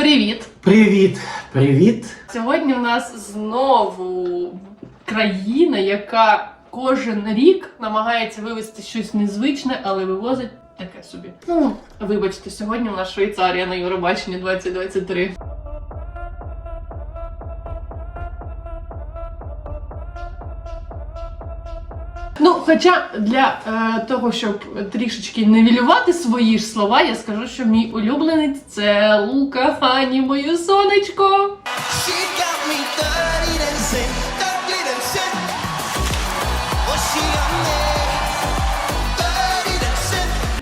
Привіт! Привіт, привіт. Сьогодні в нас знову країна, яка кожен рік намагається вивезти щось незвичне, але вивозить таке собі. Ну, вибачте, сьогодні у нас Швейцарія на Євробаченні 2023. Ну, хоча для е, того, щоб трішечки нивелювати свої ж слова, я скажу, що мій улюбленець це Лука Хані, моє сонечко.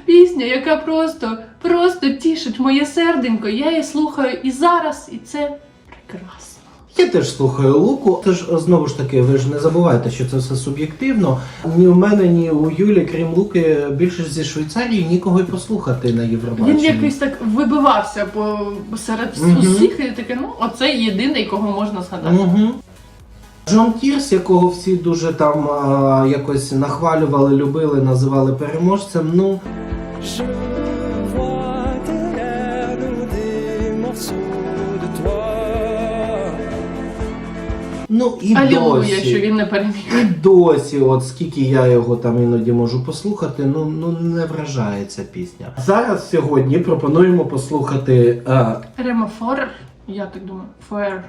Пісня, яка просто, просто тішить моє серденько. Я її слухаю і зараз, і це прекрасно. Я теж слухаю Луку. Тож знову ж таки, ви ж не забувайте, що це все суб'єктивно. Ні у мене, ні у Юлі, крім Луки, більше зі Швейцарії нікого й послухати на Євробаченні. Він якийсь так вибивався по серед Мгм. усіх, і таке, ну, оце єдиний, кого можна згадати. Угу. Джон Тірс, якого всі дуже там а, якось нахвалювали, любили, називали переможцем. Ну Je ну і Алілуя, досі. що він не переміг. І досі, от скільки я його там іноді можу послухати, ну, ну не вражає ця пісня. Зараз сьогодні пропонуємо послухати е, Ремофор, я так думаю, фуер.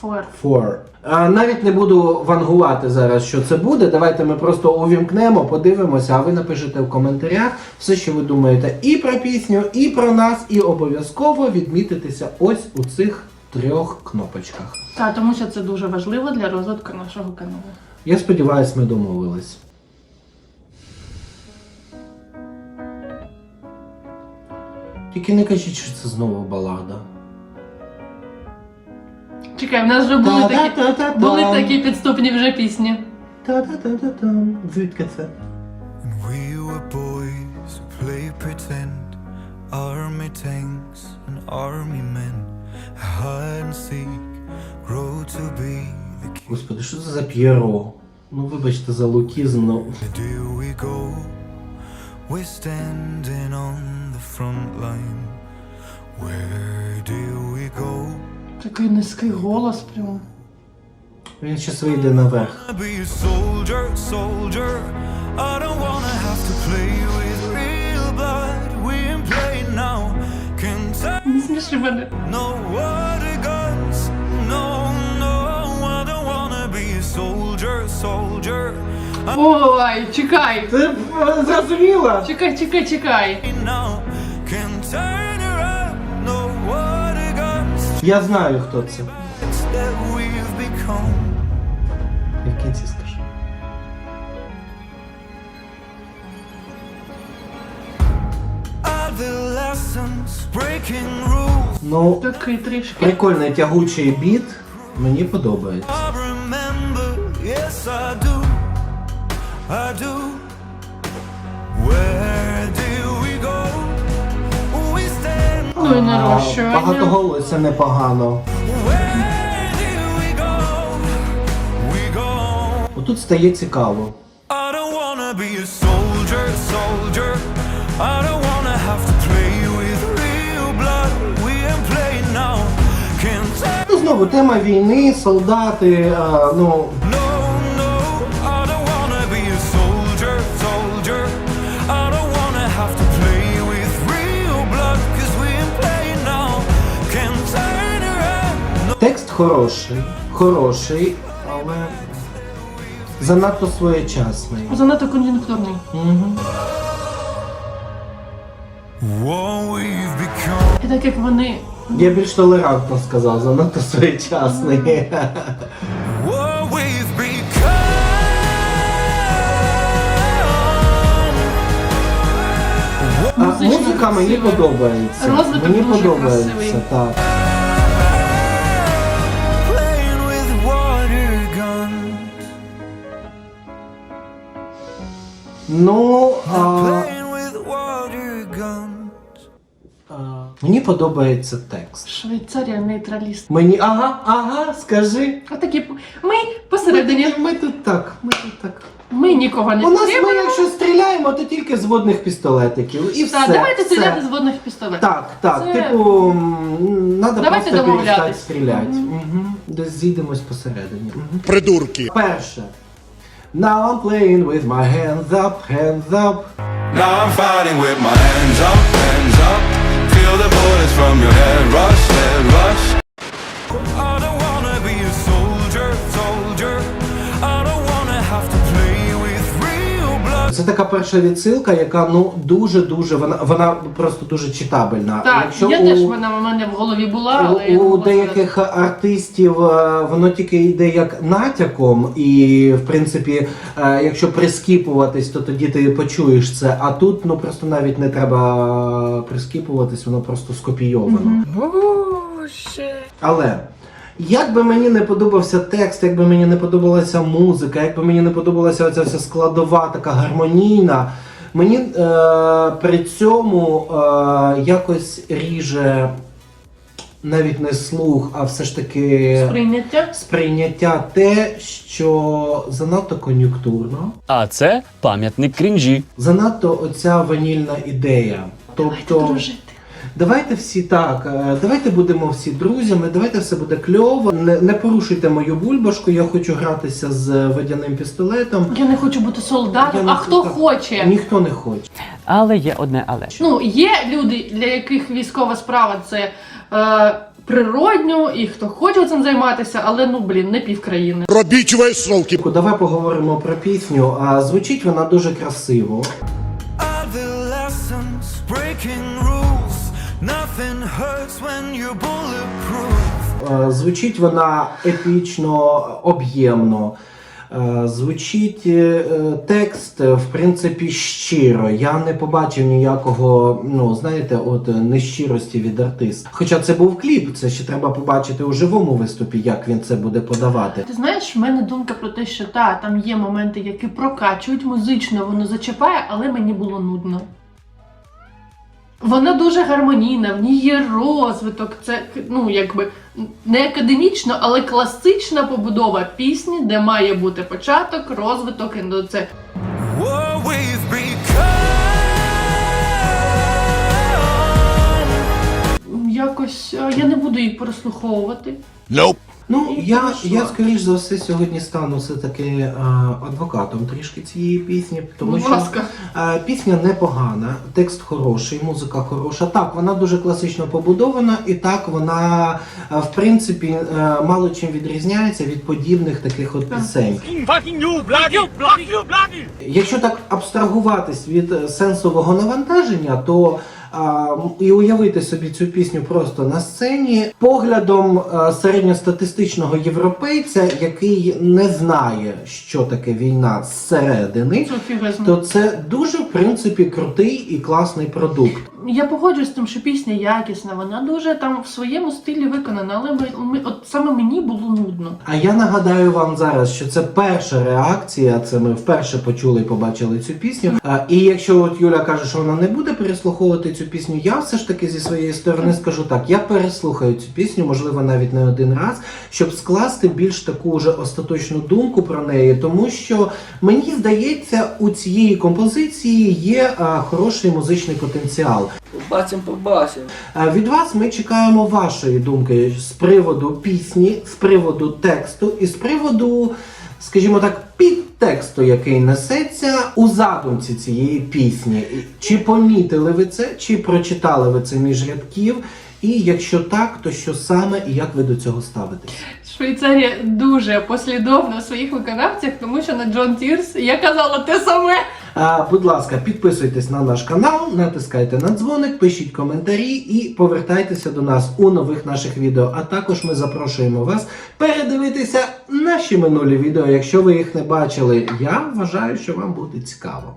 Фуер. Four. А, навіть не буду вангувати зараз, що це буде. Давайте ми просто увімкнемо, подивимося, а ви напишете в коментарях все, що ви думаєте і про пісню, і про нас, і обов'язково відмітитися ось у цих трьох кнопочках. Так, тому що це дуже важливо для розвитку нашого каналу. Я сподіваюся, ми домовились. Тільки не кажіть, що це знову балада. Чекай, в нас вже були такі, Та-та-та-та-там. були такі підступні вже пісні. Та-та-та-та-там. Звідки це? And we were boys who played pretend. Army tanks and army men. Господи, що це за П'єро? Ну, вибачте за лукізм, ну. Do we go? We're standing on the front line. Where do we go? Такий низький голос прямо. Він щас вийде наверх. Be a soldier, soldier. I don't wanna have to play with soldier, soldier. Ой, чекай. Це е, зрозуміло. Чекай, чекай, чекай. Now can't turn around. No water guns. Я знаю, хто це. That we've become. Я в кінці скажу. Adolescents breaking rules. Ну, Такий трішки. прикольний тягучий біт. Мені подобається. I remember, yes I do, I do. Where do we go? We stand. Ну і нарощування. Багатоголосся непогано. Where do we go? We go. Отут стає цікаво. I don't wanna be a soldier, soldier. I don't wanna have to play playing now. Can't turn around. No, Текст хороший, хороший, але занадто своєчасний. Занадто кон'юнктурний. Угу. І так як вони Я більш толерантно сказав, занадто своєчасний. А музика мені красиво. подобається. Розвиток Мені дуже подобається, красивий. так. Playing with water guns. Ну, а, Playing with water guns. Мені подобається текст. Швейцарія нейтраліст. Мені, ага, ага, скажи. Отакі п- ми посередині. Ми тут так, ми тут так. Ми нікого не У нас ми, якщо стріляємо, то тільки з водних пістолетиків. І все. Так, давайте все. стріляти з водних пістолетів. Так, так, Це- типу, м, надо Давайте просто домовлятись. перестати стріляти. Мгм. Угу. Десь зійдемось посередині. Мгм. Придурки. Перше. Now I'm playing with my hands up, hands up. Now I'm fighting with my hands up. The bullets from your head rush, head rush. Це така перша відсилка, яка ну дуже-дуже, вона, вона просто дуже читабельна. Так, Якщо я у, теж вона в мене в голові була, але у, у деяких артистів е, воно тільки йде як натяком, і в принципі, е, якщо прискіпуватись, то тоді ти почуєш це. А тут ну просто навіть не треба прискіпуватись, воно просто скопійовано. Але як би мені не подобався текст, як би мені не подобалася музика, як би мені не подобалася оця вся складова, така гармонійна, мені е, при цьому е, якось ріже навіть не слух, а все ж таки сприйняття. сприйняття те, що занадто кон'юнктурно, А це пам'ятник крінжі. занадто оця ванільна ідея. Давайте Тобто, дружити. Давайте всі так, е, давайте будемо всі друзями, давайте все буде кльово. Не, не порушуйте мою бульбашку, я хочу гратися з водяним пістолетом. Я не хочу бути Я солдатом, не а хто так. хоче. Ніхто не хоче. Але є одне але. Ну, є люди, для яких військова справа це е, природньо, і хто хоче цим займатися, але ну блін, не півкраїни. Робіть висновки. Давай поговоримо про пісню. А звучить вона дуже красиво. Звучить вона епічно, об'ємно. Е, Звучить е, текст, е, в принципі, щиро. Я не побачив ніякого, ну знаєте, от е, нещирості від артиста. Хоча це був кліп, це ще треба побачити у живому виступі, як він це буде подавати. Ти знаєш, в мене думка про те, що та там є моменти, які прокачують музично, воно зачіпає, але мені було нудно. Вона дуже гармонійна, в ній є розвиток. Це ну якби не академічно, але класична побудова пісні, де має бути початок, розвиток і ну, це якось я не буду її переслуховувати. Nope. Ну, І я, я скоріш за все сьогодні стану все-таки е, адвокатом трішки цієї пісні, тому Будь що ласка. е, пісня непогана, текст хороший, музика хороша. Так, вона дуже класично побудована, і так вона е, в принципі мало чим відрізняється від подібних таких от пісень. Якщо так абстрагуватись від е, сенсового навантаження, то а, і уявити собі цю пісню просто на сцені поглядом а, середньостатистичного європейця, який не знає, що таке війна зсередини, то це дуже в принципі крутий і класний продукт. Я погоджуюсь з тим, що пісня якісна, вона дуже там в своєму стилі виконана, але ми, ми- от саме мені було нудно. А я нагадаю вам зараз, що це перша реакція. Це ми вперше почули і побачили цю пісню. А, і якщо от Юля каже, що вона не буде переслуховувати цю пісню, я все ж таки зі своєї сторони скажу так: я переслухаю цю пісню, можливо, навіть не один раз, щоб скласти більш таку вже остаточну думку про неї, тому що мені здається, у цієї композиції є а, хороший музичний потенціал. Побачимо, побачимо. Е, Від вас ми чекаємо вашої думки з приводу пісні, з приводу тексту і з приводу, скажімо так, підтексту, який несеться у задумці цієї пісні. Чи помітили ви це, чи прочитали ви це між рядків? І якщо так, то що саме і як ви до цього ставитесь? Швейцарія дуже послідовна в своїх виконавцях, тому що на Джон Тірс я казала те саме. Будь ласка, підписуйтесь на наш канал, натискайте на дзвоник, пишіть коментарі і повертайтеся до нас у нових наших відео. А також ми запрошуємо вас передивитися наші минулі відео, якщо ви їх не бачили. Я вважаю, що вам буде цікаво.